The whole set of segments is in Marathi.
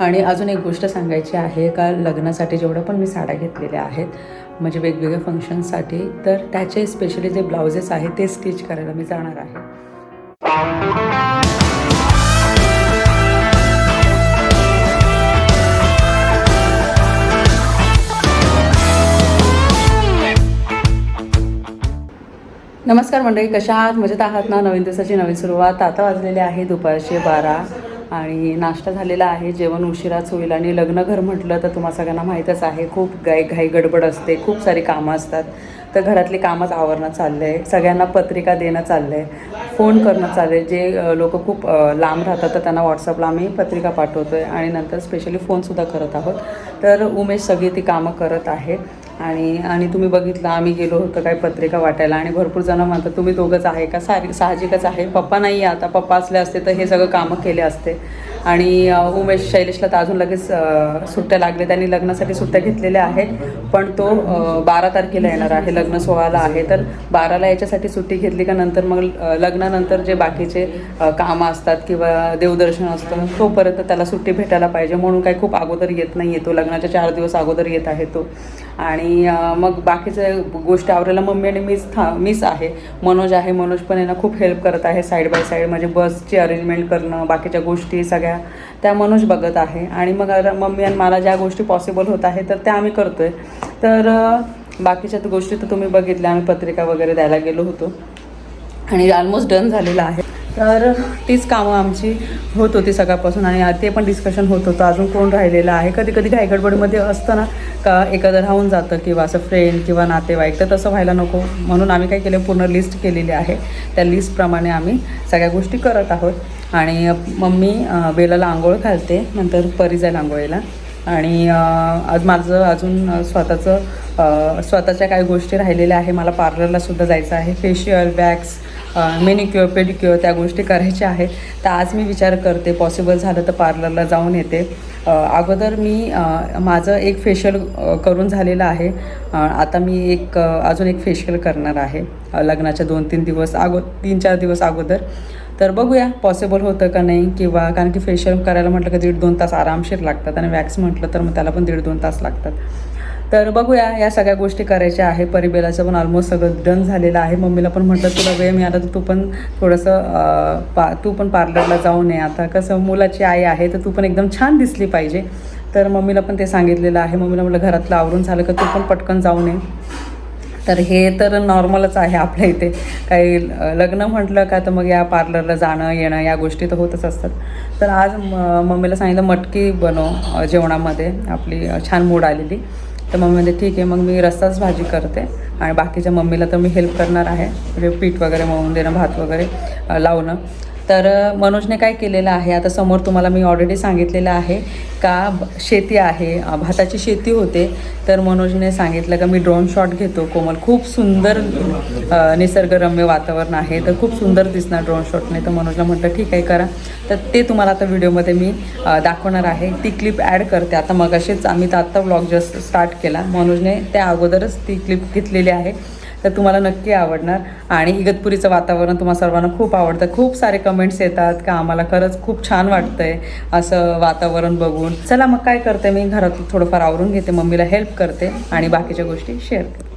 आणि अजून एक गोष्ट सांगायची आहे का लग्नासाठी जेवढं पण मी साड्या घेतलेल्या आहेत म्हणजे वेगवेगळ्या फंक्शनसाठी तर त्याचे स्पेशली जे ब्लाउजेस आहेत ते स्टिच करायला मी जाणार आहे. नमस्कार मंडळी कशा आहात? मजेत आहात ना? नवीन दिवसाची नवीन सुरुवात. आता वाजलेली आहे दुपारचे बारा. आणि नाश्ता झालेला आहे जेवण उशिराच होईल आणि लग्नघर म्हटलं तर तुम्हाला सगळ्यांना माहीतच आहे खूप गाय घाई गडबड असते खूप सारी कामं असतात. तर घरातली कामच आवरणं चाललं आहे सगळ्यांना पत्रिका देणं चाललं आहे फोन करणं चाललं आहे जे लोक खूप लांब राहतात तर त्यांना व्हॉट्सअपला आम्ही पत्रिका पाठवतो आहे आणि नंतर स्पेशली फोनसुद्धा करत आहोत. तर उमेश सगळी ती कामं करत आहे. आणि आणि तुम्ही बघितलं आम्ही गेलो होतो काय पत्रिका वाटायला आणि भरपूर जण म्हणतात तुम्ही दोघंच आहे का? सारी साहजिकच आहे. पप्पा नाही आहे आता. पप्पा असले असते तर हे सगळं कामं केले असते. आणि उमेश शैलेशला तर अजून लगेच सुट्ट्या लागल्या. त्यांनी लग्नासाठी सुट्ट्या घेतलेल्या आहेत. पण तो बारा तारखेला येणार आहे. लग्न सोहळाला आहे. तर बाराला याच्यासाठी सुट्टी घेतली का नंतर मग लग्नानंतर जे बाकीचे कामं असतात किंवा देवदर्शन असतं तोपर्यंत त्याला सुट्टी भेटायला पाहिजे. म्हणून काही खूप अगोदर येत नाही आहे तो. लग्नाच्या चार दिवस अगोदर येत आहे तो. आणि मग बाकीच्या गोष्टी आवरायला मम्मी आणि मीच था मीच आहे. मनोज आहे मनोज पण यांना खूप हेल्प करत आहे साईड बाय साईड म्हणजे बसची अरेंजमेंट करणं बाकीच्या गोष्टी सगळ्या. त्या मनोज बघत आहे. आणि मग मम्मी आणि मला ज्या गोष्टी पॉसिबल होत आहे तर त्या आम्ही करतो आहे तर बाकीच्या गोष्टी तर तुम्ही बघितल्या आम्ही पत्रिका वगैरे द्यायला गेलो होतो. आणि ऑलमोस्ट डन झालेलं आहे. तर तीच कामं आमची होत होती सकाळपासून आणि ते पण डिस्कशन होत होतं. अजून कोण राहिलेलं आहे? कधी कधी घाईगडबडीमध्ये असतं ना का एखादं राहून जातं किंवा असं फ्रेंड किंवा नातेवाईक तर तसं व्हायला नको. म्हणून आम्ही काय केलं पूर्ण लिस्ट केलेली आहे. त्या लिस्टप्रमाणे आम्ही सगळ्या गोष्टी करत आहोत. आणि मम्मी बेलाला आंघोळ घालते नंतर परी जाईल आंघोळीला. आणि आज माझं अजून स्वतःचं स्वतःच्या काही गोष्टी राहिलेल्या आहे. मला पार्लरला सुद्धा जायचं आहे. फेशियल वॅक्स मेनिक्युअर पेडिक्युअर त्या गोष्टी करायच्या आहेत. तर आज मी विचार करते पॉसिबल झालं तर पार्लरला जाऊन येते. अगोदर मी माझं एक फेशियल करून झालेलं आहे. आता मी एक अजून एक फेशियल करणार आहे. लग्नाच्या दोन तीन दिवस अगो तीन चार दिवस अगोदर. तर बघूया पॉसिबल होतं का नाही किंवा कारण की फेशियल करायला म्हटलं की दीड दोन तास आरामशीर लागतात आणि वॅक्स म्हटलं तर मग त्याला पण दीड दोन तास लागतात. तर बघूया या सगळ्या गोष्टी करायच्या आहे. परिबेलाचं पण ऑलमोस्ट सगळं डन झालेलं आहे. मम्मीला पण म्हटलं तुला वेळ मिळाला तर तू पण थोडंसं पा तू पण पार्लरला जाऊन ये आता. कसं मुलाची आई आहे तर तू पण एकदम छान दिसली पाहिजे. तर मम्मीला पण ते सांगितलेलं आहे. मम्मीला म्हटलं घरातलं आवरून झालं का तू पण पटकन जाऊ नये तर हे तर नॉर्मलच आहे आपल्या इथे. काही लग्न म्हटलं का तर मग या पार्लरला जाणं येणं या गोष्टी तर होतच असतात. तर आज मम्मीला सांगितलं मटकी बनव जेवणामध्ये. आपली छान मूड आलेली. तर मम्मी म्हणते ठीक आहे मग मी रस्साच भाजी करते आणि बाकीच्या मम्मीला तर मी हेल्प करणार आहे. म्हणजे पीठ वगैरे मळून देणं भात वगैरे लावणं. तर मनोजने काय केलेलं आहे? आता समोर तुम्हाला मी ऑलरेडी सांगितलेलं आहे का शेती आहे भाताची शेती होते. तर मनोजने सांगितलं का मी ड्रोन शॉट घेतो. कोमल खूप सुंदर निसर्गरम्य वातावरण आहे. तर खूप सुंदर दिसणार ड्रोन शॉटने तर मनोजला म्हटलं ठीक आहे करा. तर ते तुम्हाला आता व्हिडिओमध्ये मी दाखवणार आहे. ती क्लिप ॲड करते. आता मग असेच आम्ही तर आत्ता व्लॉग जस्ट स्टार्ट केला. मनोजने त्या अगोदरच ती क्लिप घेतलेली आहे. तर तुम्हाला नक्की आवडणार. आणि इगतपुरीचं वातावरण तुम्हाला सर्वांना खूप आवडतं. खूप सारे कमेंट्स येतात का आम्हाला खरंच खूप छान वाटतंय असं वातावरण बघून. चला मग काय करते मी? घरात थोडंफार आवरून घेते. मम्मीला हेल्प करते आणि बाकीच्या गोष्टी शेअर करते.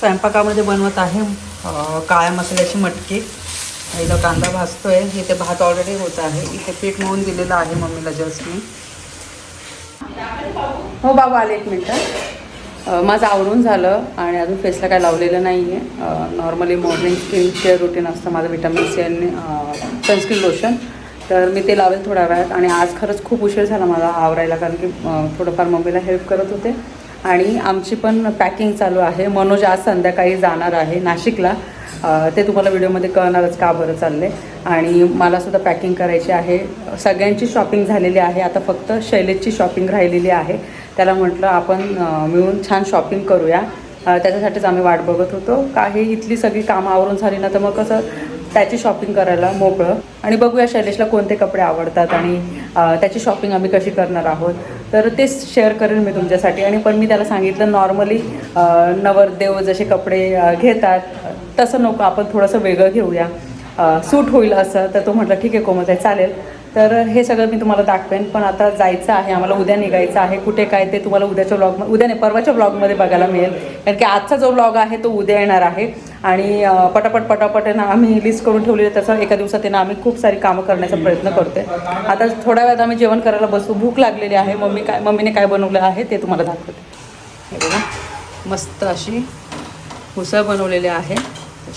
स्वयंपाकामध्ये बनवत आहे काळ्या मसाल्याची मटकी. इथं कांदा भाजतोय. इथे भात ऑलरेडी होत आहे. इथे पीठ मळून दिलेलं आहे मम्मीला जस्ट मी. हो बाबा आले एक मिनटं. माझं आवरून झालं आणि अजून फेसला काय लावलेलं नाही आहे normally morning skin care routine असतं माझं विटामिन सी आणि सनस्क्रीन लोशन तर मी ते लावेल थोड्या वेळात. आणि आज खरंच खूप उशीर झाला मला आवरायला कारण की थोडंफार मम्मीला हेल्प करत होते. आणि आमची पण पॅकिंग चालू आहे. मनोज आज संध्याकाळी जाणार आहे नाशिकला. ते तुम्हाला व्हिडिओमध्ये कळणारच का बरं चाललं आहे आणि मलासुद्धा पॅकिंग करायची आहे. सगळ्यांची शॉपिंग झालेली आहे. आता फक्त शैलेशची शॉपिंग राहिलेली आहे. त्याला म्हटलं आपण मिळून छान शॉपिंग करूया. त्याच्यासाठीच आम्ही वाट बघत होतो. काही इथली सगळी कामं आवरून झाली ना तर मग कसं त्याची शॉपिंग करायला मोकळं. आणि बघूया शैलेशला कोणते कपडे आवडतात आणि त्याची शॉपिंग आम्ही कशी करणार आहोत. तर तेच शेअर करेन मी तुमच्यासाठी. आणि पण मी त्याला सांगितलं नॉर्मली नवरदेव जसे कपडे घेतात तसं नको आपण थोडंसं वेगळं घेऊया. सूट होईल असं तर तो म्हटलं ठीक आहे कोमल चालेल. तर हे सगळं मी तुम्हाला दाखवेन. पण आता जायचं आहे आम्हाला उद्या निघायचं आहे. कुठे काय ते तुम्हाला उद्याच्या ब्लॉग उद्या नाही परवाच्या ब्लॉगमध्ये बघायला मिळेल. कारण की आजचा जो ब्लॉग आहे तो उद्या येणार आहे. आणि पटापट पटापट आहे ना आम्ही लिस्ट करून ठेवली आहे. एका दिवसात आहे ना आम्ही खूप सारी कामं करण्याचा प्रयत्न करतोय. आता थोड्या वेळात आम्ही जेवण करायला बसू. भूक लागलेली आहे. मम्मी काय मम्मीने काय बनवलं आहे ते तुम्हाला दाखवते. बघा मस्त अशी उसळ बनवलेली आहे.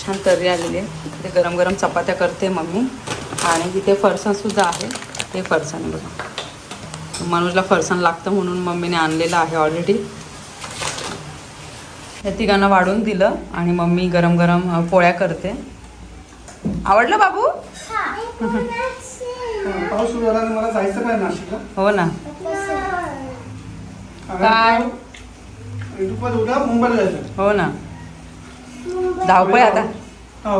छान तर्री आलेली आहे. ते गरम गरम चपात्या करते मम्मी. आणि इथे फरसाणसुद्धा आहे. ते फरसाण बघा. मनोजला फरसाण लागतं म्हणून मम्मीने आणलेलं आहे ऑलरेडी या तिघांना वाढून दिलं आणि मम्मी गरम गरम पोळ्या करते. आवडलं बाबू? पाऊस सुरू झाला आणि मला जायचं काय नाशिकला? हो ना. काय? हो ना. धावपळ आहे. आता हा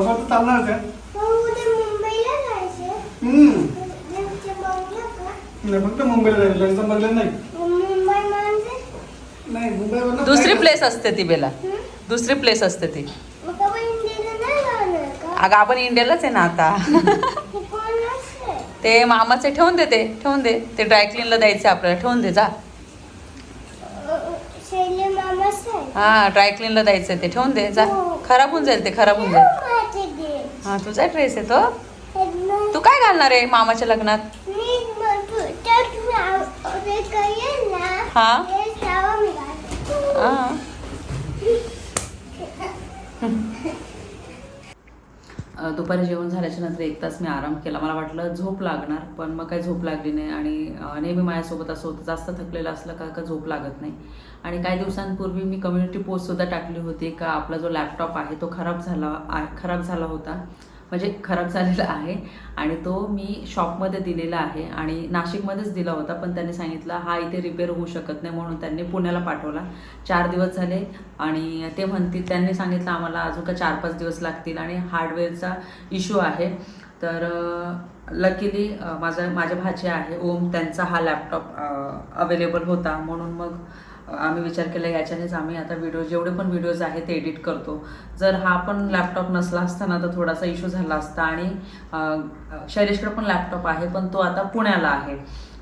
मुंबईला दुसरी प्लेस असते ती बेला. दुसरी प्लेस असते ती. मग आपण इंडियाला नाही जाणार का? अगं आपण इंडियालाच आहे ना आता. ते मामाचे ठेवून दे ते ठेवून दे. ते ड्रायक्लीनला द्यायचे आपल्याला. ठेवून दे जा. शैले मामा साहेब हा ड्रायक्लीनला द्यायचं ते. ठेवून दे जा. हो. खराब होऊन जाईल ते खराब होऊन जाईल. हा तुझा ड्रेस आहे तो? तू काय घालणार आहे मामाच्या लग्नात? हा. दुपारी जेवण झाल्याच्यानंतर एक तास मी आराम केला. मला वाटलं झोप लागणार पण मग काही झोप लागली नाही आणि नेहमी माझ्यासोबत असं होतं. जास्त थकलेलं असलं का का झोप लागत नाही. आणि काही दिवसांपूर्वी मी कम्युनिटी पोस्टसुद्धा टाकली होती का आपला जो लॅपटॉप आहे तो खराब झाला खराब झाला होता. म्हणजे खराब झालेला आहे. आणि तो मी शॉपमध्ये दिलेला आहे आणि नाशिकमध्येच दिला होता पण त्यांनी सांगितलं हा इथे रिपेअर होऊ शकत नाही म्हणून त्यांनी पुण्याला पाठवला. चार दिवस झाले आणि ते म्हणतील त्यांनी सांगितलं आम्हाला अजून का चार पाच दिवस लागतील आणि हार्डवेअरचा इश्यू आहे. तर लकीली माझा माझ्या भाचे आहे ओम त्यांचा हा लॅपटॉप अवेलेबल होता. म्हणून मग आम्ही विचार केला याच्यानेच आम्ही आता व्हिडिओ जेवढे पण व्हिडिओज आहेत ते एडिट करतो. जर हा पण लॅपटॉप नसला असता ना तर थोडासा इश्यू झाला असता आणि शैलेशकडे पण लॅपटॉप आहे पण तो आता पुण्याला आहे.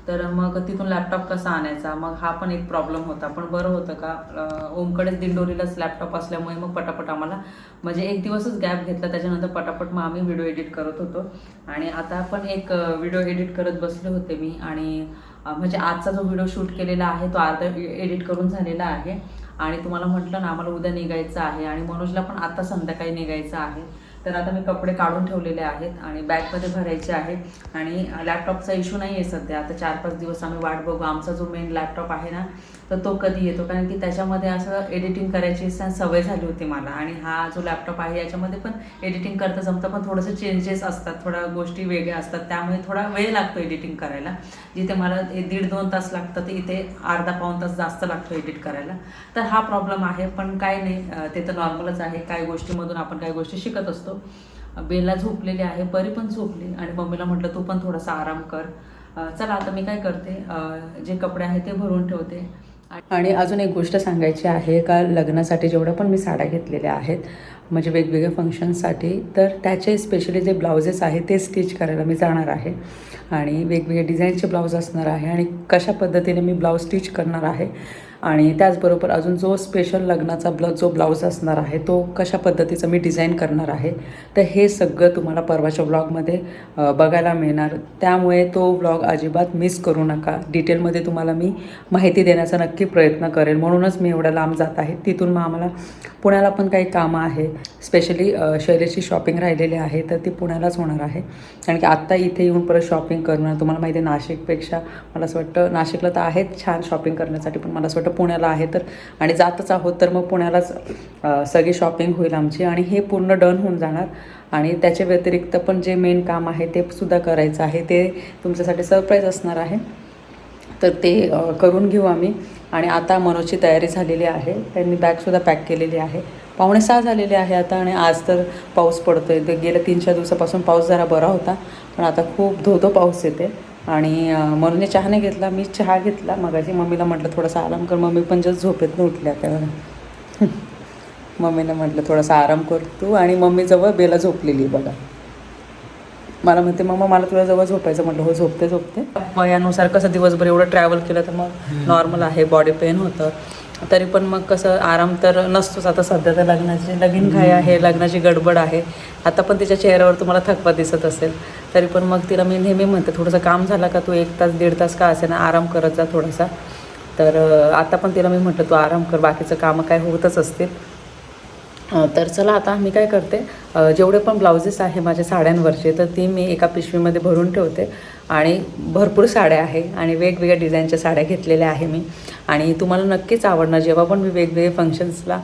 तर मग तिथून लॅपटॉप कसा आणायचा? मग हा पण एक प्रॉब्लेम होता. पण बरं होतं का? ओमकडेच दिंडोरीलाच लॅपटॉप असल्यामुळे मग पटापट आम्हाला म्हणजे एक दिवसच गॅप घेतला. त्याच्यानंतर पटापट मग आम्ही व्हिडिओ एडिट करत होतो. आणि आता पण एक व्हिडिओ एडिट करत बसले होते मी. आणि म्हणजे आजचा जो व्हिडिओ शूट केलेला आहे तो अर्धा एडिट करून झालेला आहे. आणि तुम्हाला म्हटलं ना आम्हाला उद्या निघायचं आहे आणि मनोजला पण आता संध्याकाळी निघायचं आहे. तर आता मी कपडे काढून ठेवलेले आहेत आणि बॅगमध्ये भरायचे आहे आणि लॅपटॉपचा इशू नाही आहे सध्या. आता चार पाच दिवस आम्ही वाट बघू. आमचा जो मेन लॅपटॉप आहे ना तर तो कधी येतो? कारण की त्याच्यामध्ये असं एडिटिंग करायची सवय झाली होती मला. आणि हा जो लॅपटॉप आहे याच्यामध्ये पण एडिटिंग करता जमतं पण थोडंसं चेंजेस असतात. थोड्या गोष्टी वेगळ्या असतात. त्यामुळे थोडा वेळ लागतो एडिटिंग करायला. जिथे मला दीड दोन तास लागतं तर इथे अर्धा पाऊण तास जास्त लागतो एडिट करायला. तर हा प्रॉब्लेम आहे. पण काय नाही. ते तर नॉर्मलच आहे. काही गोष्टीमधून आपण काही गोष्टी शिकत असतो. बेला झोपलेली आहे. बरी पण झोपली. आणि मम्मीला म्हटलं तू पण थोडासा आराम कर. चला आता मी काय करते? जे कपडे आहेत ते भरून ठेवते. आणि अजून एक गोष्ट सांगायची आहे का लग्नासाठी जेवढ्या पण मी साड्या घेतलेल्या आहेत म्हणजे वेगवेगळ्या फंक्शनसाठी तर त्याचे स्पेशली जे ब्लाउजेस आहेत ते स्टिच करायला मी जाणार आहे. आणि वेगवेगळ्या डिझाईनचे ब्लाऊज असणार आहे आणि कशा पद्धतीने मी ब्लाऊज स्टिच करणार आहे आणि त्याचबरोबर अजून जो स्पेशल लग्नाचा ब्ल जो ब्लाऊज असणार आहे तो कशा पद्धतीचं मी डिझाईन करणार आहे तर हे सगळं तुम्हाला परवाच्या ब्लॉगमध्ये बघायला मिळणार. त्यामुळे तो ब्लॉग अजिबात मिस करू नका. डिटेलमध्ये तुम्हाला मी माहिती देण्याचा नक्की प्रयत्न करेल म्हणूनच मी एवढ्या लांब जात आहे. तिथून मग आम्हाला पुण्याला पण काही कामं आहे. स्पेशली शैलेची शॉपिंग राहिलेली आहे तर ती पुण्यालाच होणार आहे. कारण की आत्ता इथे येऊन परत शॉपिंग करणं तुम्हाला माहिती आहे नाशिकपेक्षा मला असं वाटतं नाशिकला तर आहेत छान शॉपिंग करण्यासाठी पण मला असं वाटतं पुण्याला आहे तर. आणि जातच आहोत तर मग पुण्यालाच सगळी शॉपिंग होईल आमची. आणि हे पूर्ण डन होऊन जाणार. आणि त्याच्या व्यतिरिक्त पण जे मेन काम आहे ते सुद्धा करायचं आहे. ते तुमच्यासाठी सरप्राईज असणार आहे. तर ते करून घेऊ आम्ही. आणि आता मनोजची तयारी झालेली आहे. त्यांनी बॅगसुद्धा पॅक केलेली आहे. पावणे सहा झालेले आहे आता. आणि आज तर पाऊस पडतो आहे गेल्या तीन चार दिवसापासून पाऊस जरा बरा होता. पण आता खूप धो धो पाऊस येते. आणि मनोजने चहा नाही घेतला मी चहा घेतला. मगाशी मम्मीला म्हटलं थोडासा आराम कर. मम्मी पण जस्ट झोपेतनं उठल्या त्यावेळेला मम्मीने म्हटलं थोडासा आराम कर तू. आणि मम्मीजवळ बेला झोपलेली बघा. मला म्हणते मम्मा मला तुला जवळ झोपायचं. म्हटलं हो झोपते झोपते. वयानुसार कसं दिवसभर एवढं ट्रॅव्हल केलं तर मग नॉर्मल आहे बॉडी पेन होतं. तरी पण मग कसं आराम तर नसतोच आता सध्या तर लग्नाची लगीन घाई आहे लग्नाची गडबड आहे. आता पण तिच्या चेहऱ्यावर तुम्हाला थकवा दिसत असेल तरी पण मग तिला मी नेहमी म्हणते थोडंसं काम झालं का तू? एक तास दीड तास का असे ना आराम करत जा थोडासा. तर आता पण तिला मी म्हटलं तू आराम कर बाकीचं कामं काय होतच असतील. तर चला आता मी काय करते जेवढे पण ब्लाउजेस आहे माझ्या साड्यांवरचे तर ती मी एका पिशवीमध्ये भरून ठेवते. आणि भरपूर साड्या आहे आणि वेगवेगळ्या डिझाईनच्या साड्या घेतलेल्या आहे मी. आणि तुम्हाला नक्कीच आवडणार जेव्हा पण मी वेगवेगळे फंक्शन्सला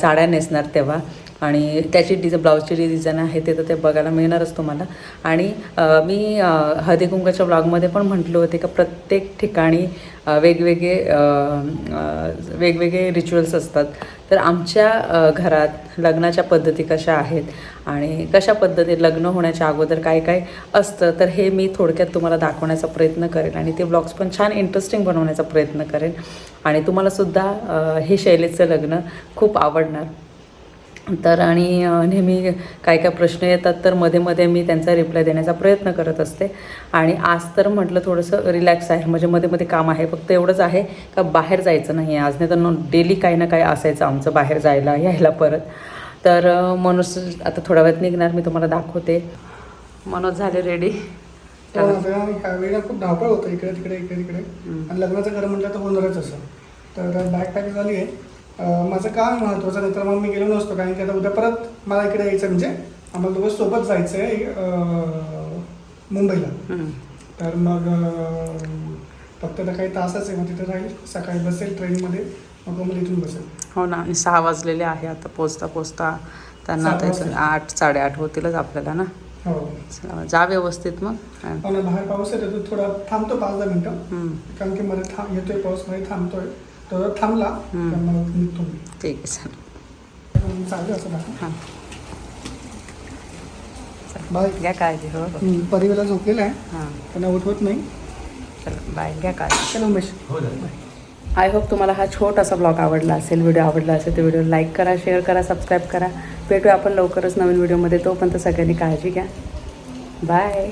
साड्या नेसणार तेव्हा. आणि त्याची डिझ ब्लाऊजची जी डिझाईन आहे ते तर ते बघायला मिळणारच तुम्हाला. आणि मी अ, हळदी कुंकाच्या ब्लॉगमध्ये पण म्हटलं होते का प्रत्येक ठिकाणी वेगवेगळे वेगवेगळे रिच्युअल्स असतात. तर आमच्या घरात लग्नाच्या पद्धती कशा आहेत आणि कशा पद्धती लग्न होण्याच्या अगोदर काय काय असतं तर हे मी थोडक्यात तुम्हाला दाखवण्याचा प्रयत्न करेन आणि ते ब्लॉग्स पण छान इंटरेस्टिंग बनवण्याचा प्रयत्न करेन. आणि तुम्हालासुद्धा हे शैलीचं लग्न खूप आवडणार. तर आणि नेहमी काय काय प्रश्न येतात तर मध्ये मध्ये मी त्यांचा रिप्लाय देण्याचा प्रयत्न करत असते. आणि आज तर म्हटलं थोडंसं रिलॅक्स आहे. म्हणजे मध्ये मध्ये काम आहे. फक्त एवढंच आहे का बाहेर जायचं नाही आहे आज नाही तर डेली काही ना काही असायचं आमचं बाहेर जायला यायला परत. तर मनोज आता थोड्या वेळात निघणार. मी तुम्हाला दाखवते. मनोज झाले रेडी हो खूप धावपळ होतं. इकडे तिकडे इकडे तिकडे. आणि लग्नाचं घर म्हटलं तर होणारच असं. तर बॅग पॅक झाली आहे. माझं काम महत्त्वाचं नाही तर मग मी गेलो नसतो कारण की आता उद्या परत मला इकडे यायचं म्हणजे आम्हाला दोघं सोबत जायचं आहे मुंबईला. तर मग फक्त आता काही तासच आहे मग तिथे राहील सकाळी बसेल ट्रेनमध्ये मग मग इथून बसेल. हो ना आणि सहा वाजलेले आहे आता पोचता पोचता त्यांना आता. आठ साडेआठ होतीलच आपल्याला ना? हो. जा व्यवस्थित मग. हो बाहेर पाऊस येतो तो थोडा थांबतो पाच दहा मिनटं. कारण की मध्ये थांब येतोय पाऊसमध्ये थांबतोय. तर थांबला हम्म. तर मग निघतो मी. ठीक आहे चल चालू असं दाखव. हां. बाय घ्या काळजी हो हो. परिवाला झोपलेला आहे. हां. त्यांना उठवत नाही. चला बाय घ्या काळजी. चल उमेश. आय होप तुम्हाला हा छोटासा ब्लॉग आवडला असेल व्हिडिओ आवडला असेल तर व्हिडिओ लाईक करा शेअर करा सबस्क्राईब करा. भेटूया आपण लवकरच नवीन व्हिडिओमध्ये तोपर्यंत सगळ्यांनी काळजी घ्या. बाय